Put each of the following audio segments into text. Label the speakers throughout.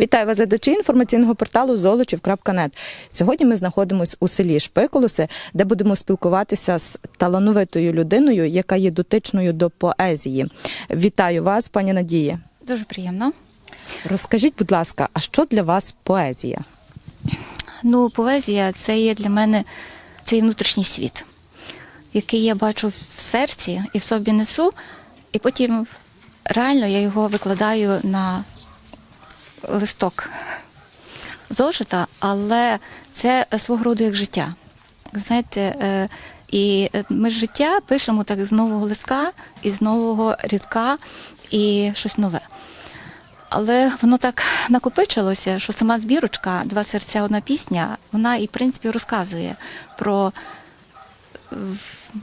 Speaker 1: Вітаю вас, глядачі інформаційного порталу Золочів.нет. Сьогодні ми знаходимося у селі Шпиколуси, де будемо спілкуватися з талановитою людиною, яка є дотичною до поезії. Вітаю вас, пані Надії.
Speaker 2: Дуже приємно.
Speaker 1: Розкажіть, будь ласка, а що для вас поезія?
Speaker 2: Ну, поезія це є для мене цей внутрішній світ, який я бачу в серці і в собі несу, і потім реально я його викладаю на листок зошита, але це свого роду як життя. Знаєте, е, і ми ж життя пишемо так з нового листка, із нового рядка і щось нове. Але воно так накопичилося, що сама збірочка Два серця, одна пісня, вона і в принципі розказує про е,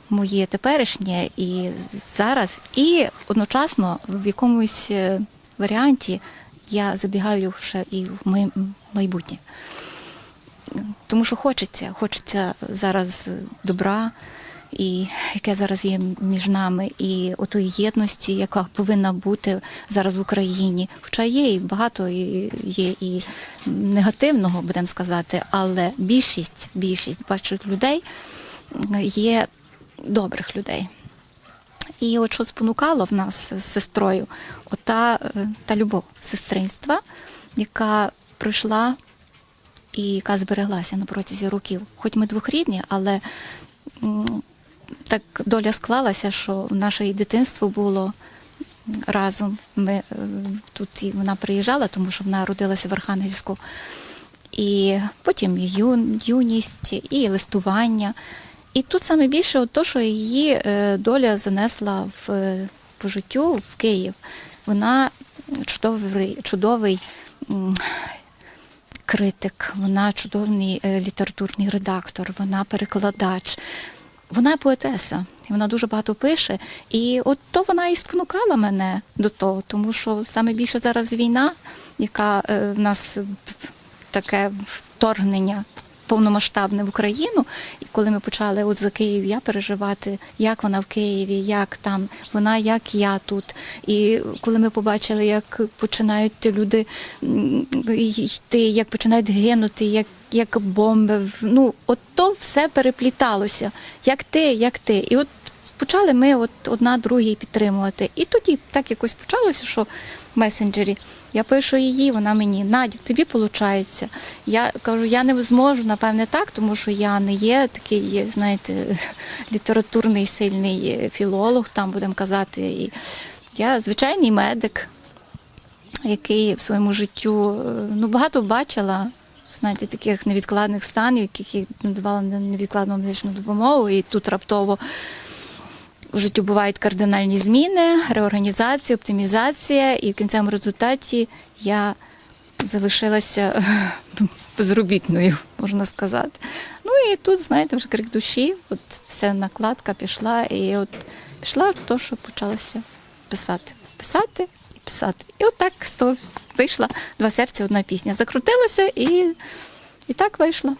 Speaker 2: моє теперішнє і зараз, і одночасно в якомусь е, варіанті я забігаю ще і в майбутнє. Тому що хочеться, хочеться зараз добра, і яке зараз є між нами, і отої єдності, яка повинна бути зараз в Україні. Хоча є і багато і є і негативного, будемо сказати, але більшість, більшість бачу людей є добрих людей. І от що спонукало в нас з сестрою, ота е, та любов сестринства, яка пройшла і яка збереглася на протязі років. Хоч ми двохрідні, але так доля склалася, що наше дитинство було разом. Ми е, тут і вона приїжджала, тому що вона родилася в Архангельську. І потім і юн, юність, і листування. І тут саме більше от то, що її е, доля занесла в, е, по життю в Київ. Вона чудовий, чудовий критик, вона чудовий е, літературний редактор, вона перекладач. Вона поетеса, вона дуже багато пише. І от то вона і спонукала мене до того, тому що саме більше зараз війна, яка в нас таке вторгнення повномасштабне в Україну. І коли ми почали от за Київ я переживати, як вона в Києві, як там вона, як я тут. І коли ми побачили, як починають люди йти, як починають гинути, як як бомби, ну от то все перепліталося. Як ти, як ти. І от почали ми от одна другій підтримувати. І тоді так якось почалося, що в месенджері я пишу її, вона мені Надя, тобі виходить. Я кажу, я не зможу, напевне, так, тому що я не є такий, знаєте, літературний сильний філолог, там будемо казати. І я звичайний медик, який в своєму життю е, ну, багато бачила. Знаєте, таких невідкладних станів, яких надавала невідкладну медичну допомогу, і тут раптово в життю бувають кардинальні зміни, реорганізація, оптимізація, і в кінцевому результаті я залишилася безробітною, можна сказати. Ну і тут, знаєте, вже крик душі, от вся накладка пішла, і от пішла те, що почалося писати. Писати і писати. І от так того вийшла два серця, одна пісня. Закрутилося і, і так вийшло.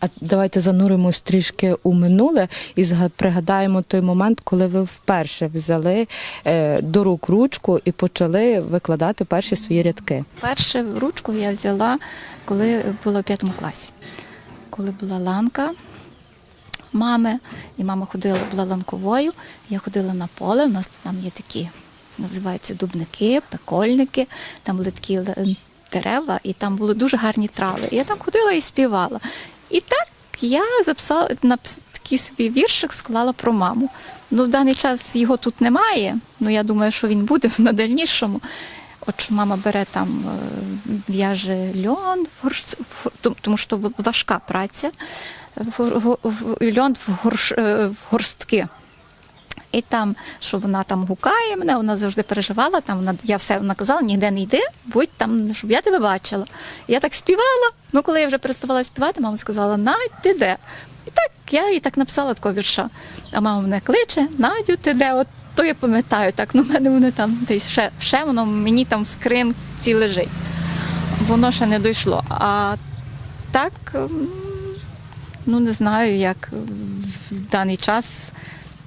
Speaker 1: А давайте зануримось трішки у минуле і пригадаємо той момент, коли ви вперше взяли е, до рук ручку і почали викладати перші свої рядки.
Speaker 2: Перше ручку я взяла, коли була в п'ятому класі. Коли була ланка мами, і мама ходила, була ланковою, я ходила на поле, у нас там є такі, називаються дубники, пекольники, там були такі дерева, і там були дуже гарні трави. Я там ходила і співала. І так я записала на такий собі віршик, склала про маму. Ну, в даний час його тут немає. Ну я думаю, що він буде на дальнішому. От мама бере там, е, в'яже льон, в тому- що важка праця, в льон в, горш, в горстки. І там, що вона там гукає мене, вона завжди переживала. Там вона я все вона казала, ніде не йди, будь там, щоб я тебе бачила. Я так співала. Ну, коли я вже переставала співати, мама сказала: Надь, де? І так я їй так написала такого вірша. А мама мене кличе, Надю, ти де? От то я пам'ятаю, так, ну в мене вони там десь ще, ще воно мені там в скринці лежить. Воно ще не дійшло. А так, ну не знаю, як в даний час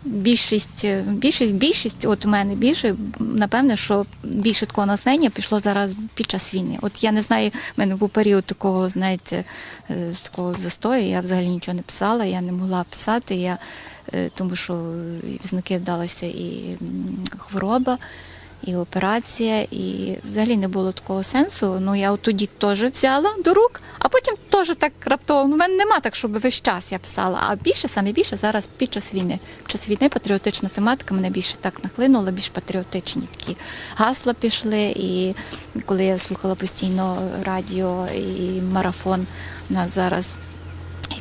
Speaker 2: більшість, е, більшість, більшість, от у мене більше, напевне, що більше такого натхнення пішло зараз під час війни. От я не знаю, в мене був період такого, знаєте, е, такого застою. Я взагалі нічого не писала, я не могла писати, я, е, тому що і знаки вдалося і хвороба. І операція, і взагалі не було такого сенсу. Ну я от тоді теж взяла до рук, а потім теж так раптово. Ну, в мене нема так, щоб весь час я писала. А більше, саме більше зараз під час війни. Під час війни патріотична тематика мене більше так нахлинула, більш патріотичні такі гасла пішли. І коли я слухала постійно радіо і марафон, у нас зараз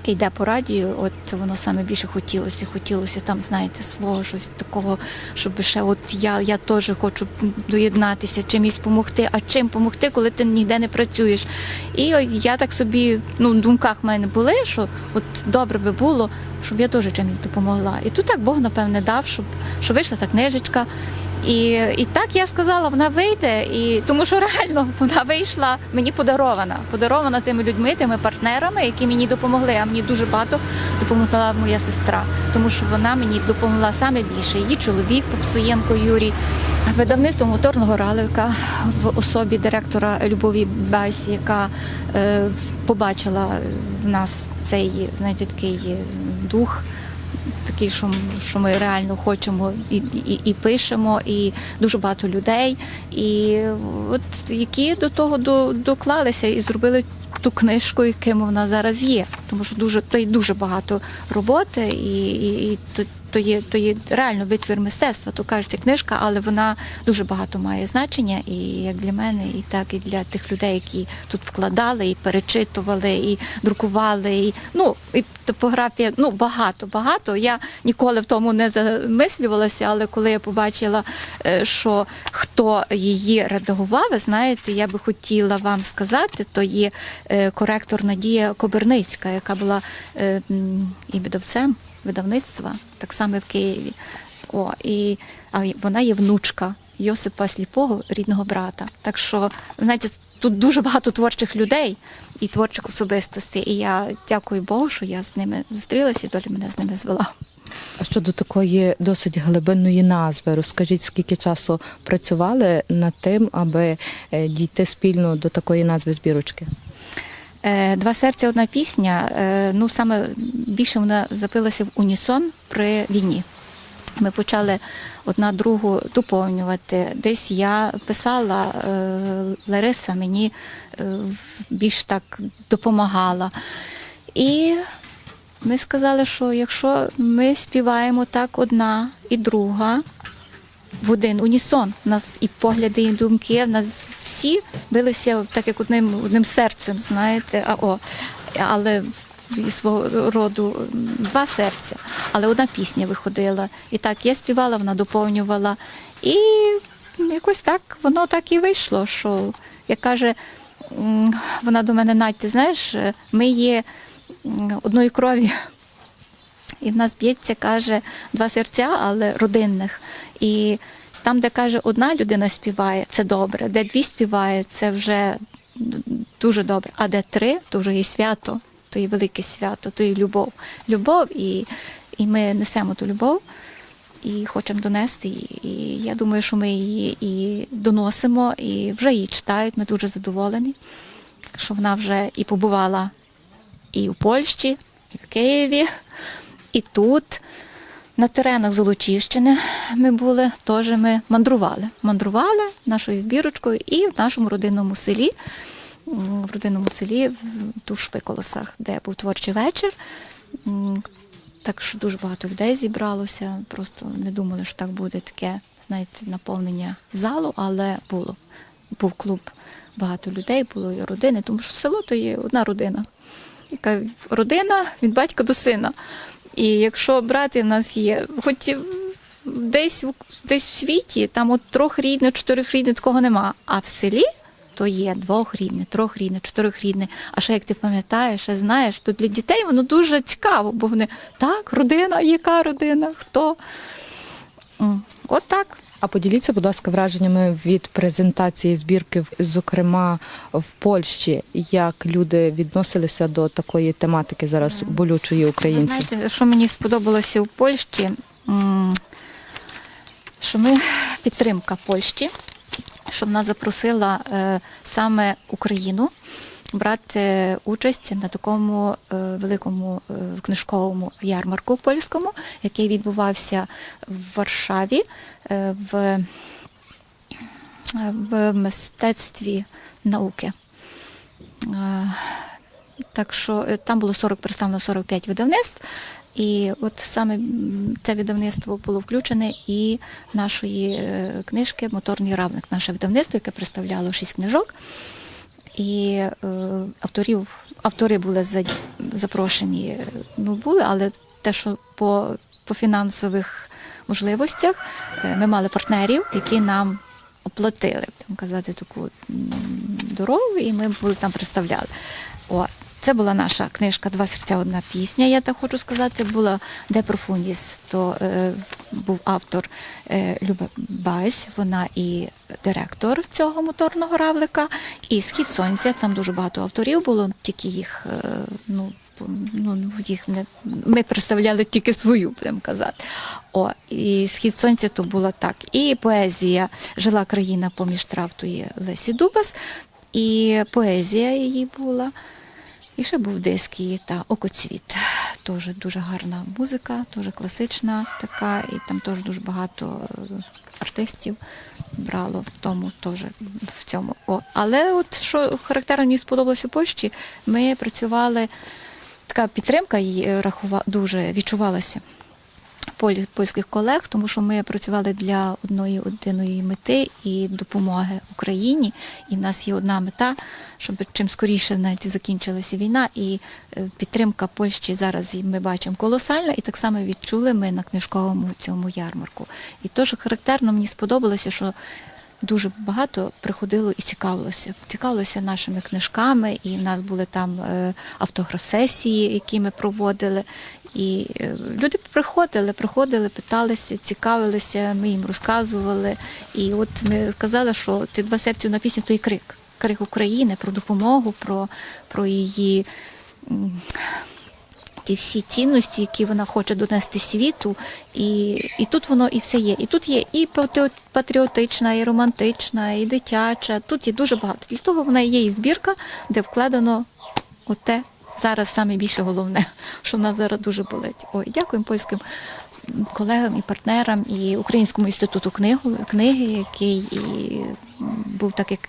Speaker 2: який йде по радіо, от воно саме більше хотілося. Хотілося там, знаєте, свого щось такого, щоб ще от я, я теж хочу доєднатися, чимось допомогти. А чим допомогти, коли ти ніде не працюєш? І я так собі, ну, в думках в мене були, що от добре би було, щоб я теж чимось допомогла. І тут так Бог, напевне, дав, щоб, щоб вийшла та книжечка. І, і так я сказала, вона вийде, і тому що реально вона вийшла мені подарована. Подарована тими людьми, тими партнерами, які мені допомогли. А мені дуже багато допомогла моя сестра, тому що вона мені допомогла саме більше. Її чоловік Попсуєнко Юрій, видавництво моторного ралика в особі директора Любові Бась, яка е, побачила в нас цей, знаєте, такий е, дух такий, що, що ми реально хочемо і, і, і пишемо, і дуже багато людей, і от які до того до, доклалися і зробили ту книжку, яким вона зараз є. Тому що дуже то є дуже багато роботи, і, і, і то, то є то є реально витвір мистецтва. То кажеться книжка, але вона дуже багато має значення, і як для мене, і так і для тих людей, які тут вкладали, і перечитували, і друкували, і ну і топографія. Ну багато, багато. Я ніколи в тому не замислювалася, але коли я побачила, е, що хто її редагував, знаєте, я би хотіла вам сказати, то є е, коректор Надія Коберницька, яка була е, і видавцем видавництва, так само в Києві. О, і а вона є внучка Йосипа Сліпого, рідного брата. Так що, знаєте, тут дуже багато творчих людей і творчих особистостей. І я дякую Богу, що я з ними зустрілася, і доля мене з ними звела.
Speaker 1: А щодо такої досить глибинної назви, розкажіть, скільки часу працювали над тим, аби е, дійти спільно до такої назви збірочки?
Speaker 2: Е, Два серця, одна пісня. е, Ну саме більше вона запилася в унісон при війні. Ми почали одна другу доповнювати. Десь я писала, е, Лариса мені більш так допомагала. І ми сказали, що якщо ми співаємо так одна і друга, в один унісон. У нас і погляди, і думки, в нас всі билися так, як одним, одним серцем, знаєте, а о, але свого роду два серця, але одна пісня виходила. І так я співала, вона доповнювала. І якось так воно так і вийшло, що як каже вона до мене, Надь, ти знаєш, ми є одної крові. І в нас б'ється, каже, два серця, але родинних. І там, де каже, одна людина співає, це добре, де дві співає, це вже дуже добре. А де три, то вже є свято, то є велике свято, то є любов. Любов, і, і ми несемо ту любов і хочемо донести. І, і я думаю, що ми її і доносимо, і вже її читають. Ми дуже задоволені, що вона вже і побувала і у Польщі, і в Києві, і тут. На теренах Золочівщини ми були, теж ми мандрували. Мандрували нашою збірочкою і в нашому родинному селі, в родинному селі, в Тушпиколосах, де був творчий вечір. Так що дуже багато людей зібралося. Просто не думали, що так буде таке, знаєте, наповнення залу, але було. Був клуб, багато людей, було і родини, тому що село то є одна родина. Яка родина від батька до сина. І якщо брати, нас є, хоч десь, десь в світі, там от трьох рідних, чотирьох рідних такого нема. А в селі то є двох рідних, трьох рідних, чотирьох рідне. А ще як ти пам'ятаєш, знаєш, то для дітей воно дуже цікаво, бо вони так, родина, яка родина, хто. От так.
Speaker 1: А поділіться, будь ласка, враженнями від презентації збірки, зокрема в Польщі, як люди відносилися до такої тематики зараз болючої
Speaker 2: Ви
Speaker 1: українців.
Speaker 2: Знаєте, що мені сподобалося в Польщі? що ми підтримка Польщі, що вона запросила е, саме Україну брати участь на такому е, великому е, книжковому ярмарку польському, який відбувався в Варшаві е, в, в мистецтві науки. Так що там було 40 представлено 45 видавництв. І от саме це видавництво було включене і нашої книжки Моторний равник, наше видавництво, яке представляло шість книжок. І е, авторів, автори були за- запрошені, е, ну були, але те, що по, по фінансових можливостях, е, ми мали партнерів, які нам оплатили, там казати, таку дорогу, і ми були там представляли. О, це була наша книжка Два серця, одна пісня. Я так хочу сказати. Була Де Профундіс, то е, був автор е, Люба Бась, вона і директор цього моторного равлика. І Схід сонця. Там дуже багато авторів було, тільки їх е, ну. Ну, їх не ми представляли тільки свою, будемо казати. О, і схід сонця то було так. І поезія Жила країна поміж трав тої Лесі Дубас, і поезія її була. І ще був диск та Окоцвіт. Теж дуже гарна музика, дуже класична така, і там теж дуже багато е, артистів брало в тому теж в цьому. О, але от що характерно мені сподобалося у Польщі, ми працювали, така підтримка її рахува, дуже відчувалася польських колег, тому що ми працювали для одної єдиної мети і допомоги Україні. І в нас є одна мета, щоб чим скоріше навіть закінчилася війна. І е, підтримка Польщі зараз ми бачимо колосальна, і так само відчули ми на книжковому цьому ярмарку. І теж характерно мені сподобалося, що дуже багато приходило і цікавилося. Цікавилося нашими книжками, і в нас були там е, автограф-сесії, які ми проводили. І е, люди приходили, приходили, питалися, цікавилися, ми їм розказували. І от ми сказали, що ці два серця на пісні то і крик. Крик України про допомогу, про, про її. Ті всі цінності, які вона хоче донести світу, і, і тут воно і все є. І тут є і патріотична, і романтична, і дитяча. Тут є дуже багато. Для того вона є і збірка, де вкладено оте зараз саме більше головне, що в нас зараз дуже болить. Ой, дякуємо польським колегам і партнерам, і Українському інституту книгу, книги, який і був так як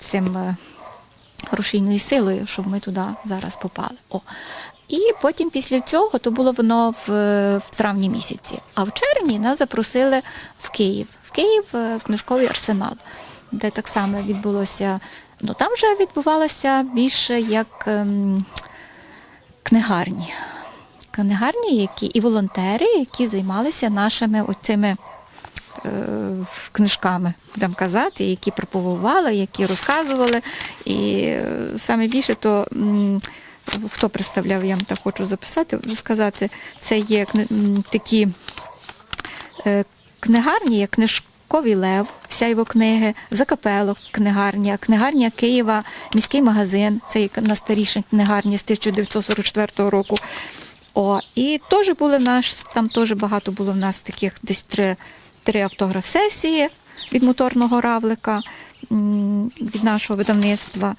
Speaker 2: цим. е, грошійною силою, щоб ми туди зараз попали. О. І потім після цього то було воно в, в травні місяці. А в червні нас запросили в Київ. В Київ е, в книжковий арсенал, де так само відбулося. Ну там вже відбувалося більше як ем, книгарні. Книгарні, які і волонтери, які займалися нашими оцими е, книжками, будемо казати, які пропагували, які розказували. І е, саме більше то. м, Хто представляв, я вам так хочу записати, сказати, це є такі е, книгарні, як книжковий лев, вся його книги, Закапелок, книгарня, книгарня Києва, міський магазин, це найстаріша книгарня з 1944 року. О, і теж були наш, там теж багато було в нас таких десь три, три автограф-сесії від моторного равлика, від нашого видавництва.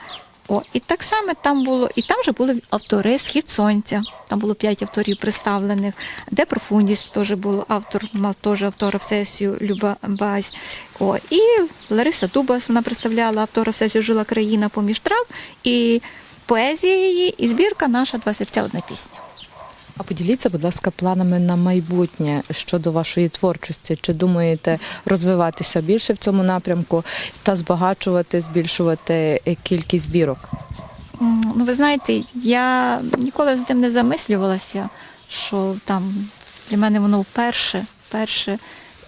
Speaker 2: О, і так само там було, і там вже були автори Схід сонця. Там було п'ять авторів представлених. Де Профундіс теж був автор, мав теж автора сесію Люба Бась. О, і Лариса Дубас вона представляла автора сесію Жила країна поміж трав. І поезія її, і збірка наша Два серця одна пісня.
Speaker 1: А поділіться, будь ласка, планами на майбутнє щодо вашої творчості. Чи думаєте розвиватися більше в цьому напрямку та збагачувати, збільшувати е, кількість збірок?
Speaker 2: Ну, ви знаєте, я ніколи з тим не замислювалася, що там для мене воно вперше, перше.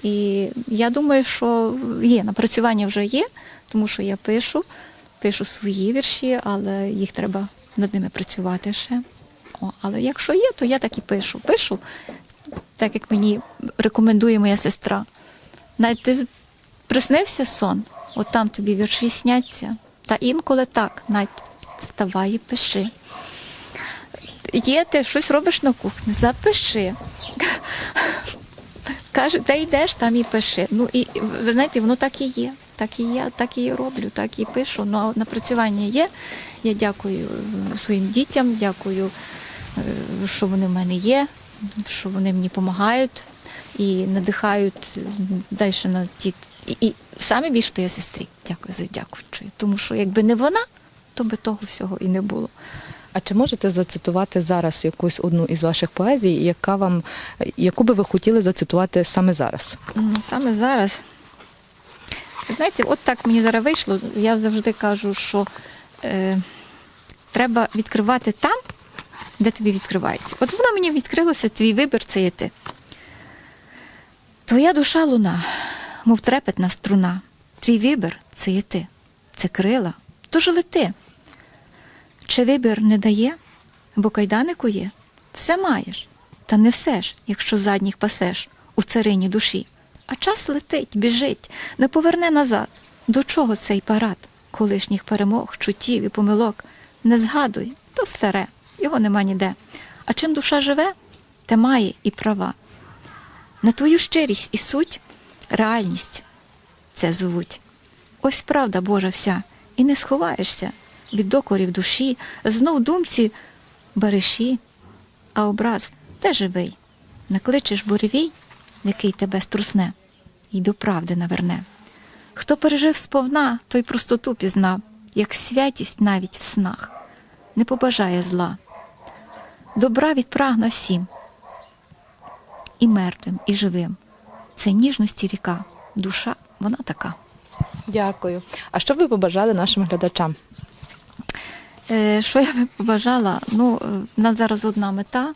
Speaker 2: І я думаю, що є, напрацювання вже є, тому що я пишу, пишу свої вірші, але їх треба над ними працювати ще. О, але якщо є, то я так і пишу. Пишу, так як мені рекомендує моя сестра. Навіть ти приснився сон, от там тобі вірші сняться. Та інколи так, навіть вставай і пиши. є, ти щось робиш на кухні, запиши. Каже, де йдеш, там і пиши. Ну і ви знаєте, воно так і є. Так і я, так і роблю, так і пишу. Ну а напрацювання є. Я дякую своїм дітям, дякую, що вони в мене є, що вони мені допомагають і надихають далі на ті. І, і саме більше то я сестрі. Дякую за дякую. Тому що якби не вона, то би того всього і не було.
Speaker 1: А чи можете зацитувати зараз якусь одну із ваших поезій, яка вам яку би ви хотіли зацитувати саме зараз?
Speaker 2: Ну, саме зараз. Знаєте, от так мені зараз вийшло. Я завжди кажу, що е, треба відкривати там, де тобі відкривається. От воно мені відкрилося, твій вибір це є ти. Твоя душа луна, мов трепетна струна. Твій вибір це є ти, це крила, тож лети. Чи вибір не дає, бо кайданику є, все маєш, та не все ж, якщо задніх пасеш у царині душі. А час летить, біжить, не поверне назад. До чого цей парад? Колишніх перемог, чуттів і помилок. Не згадуй, то старе, його нема ніде. А чим душа живе, те має і права. На твою щирість і суть реальність це звуть. Ось правда Божа вся, і не сховаєшся від докорів душі, знов думці береші, а образ де живий, накличеш буревій, який тебе струсне, і до правди наверне. Хто пережив сповна, той простоту пізнав, як святість навіть в снах, не побажає зла. Добра відпрагна всім, і мертвим, і живим. Це ніжності ріка, душа, вона така.
Speaker 1: Дякую. А що б ви побажали нашим глядачам?
Speaker 2: Е, Що я би побажала? Ну, е, в нас зараз одна мета,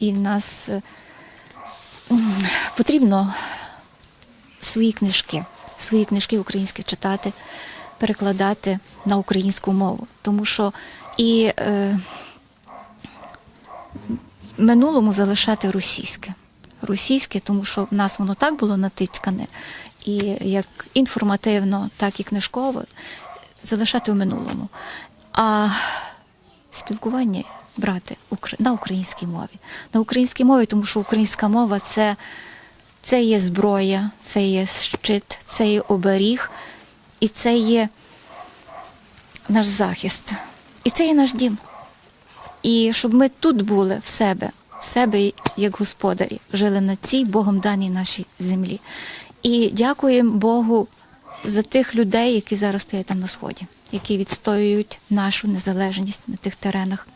Speaker 2: і в нас е, потрібно свої книжки, свої книжки українські читати, перекладати на українську мову. Тому що і е, минулому залишати російське. Російське, тому що в нас воно так було натицькане, і як інформативно, так і книжково залишати в минулому. А спілкування брати на українській мові. На українській мові, тому що українська мова це, це є зброя, це є щит, це є оберіг, і це є наш захист. І це є наш дім. І щоб ми тут були в себе, в себе як господарі, жили на цій Богом даній нашій землі. І дякуємо Богу за тих людей, які зараз стоять там на сході, які відстоюють нашу незалежність на тих теренах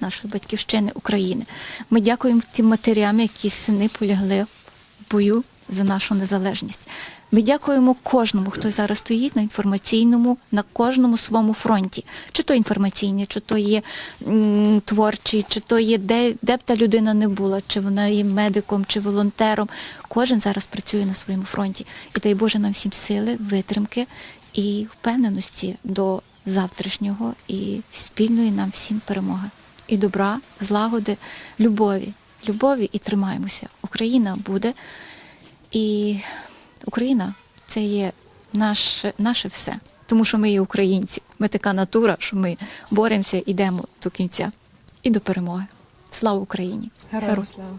Speaker 2: нашої батьківщини України. Ми дякуємо тим матерям, які сини полягли в бою за нашу незалежність. Ми дякуємо кожному, хто зараз стоїть на інформаційному, на кожному своєму фронті. Чи то інформаційний, чи то є м, творчий, чи то є де, де б та людина не була, чи вона є медиком, чи волонтером. Кожен зараз працює на своєму фронті. І дай Боже нам всім сили, витримки і впевненості до завтрашнього і спільної нам всім перемоги. І добра, злагоди, любові. Любові і тримаємося. Україна буде. І Україна це є наше, наше все. Тому що ми є українці. Ми така натура, що ми боремося, йдемо до кінця і до перемоги. Слава Україні!
Speaker 1: Героям слава!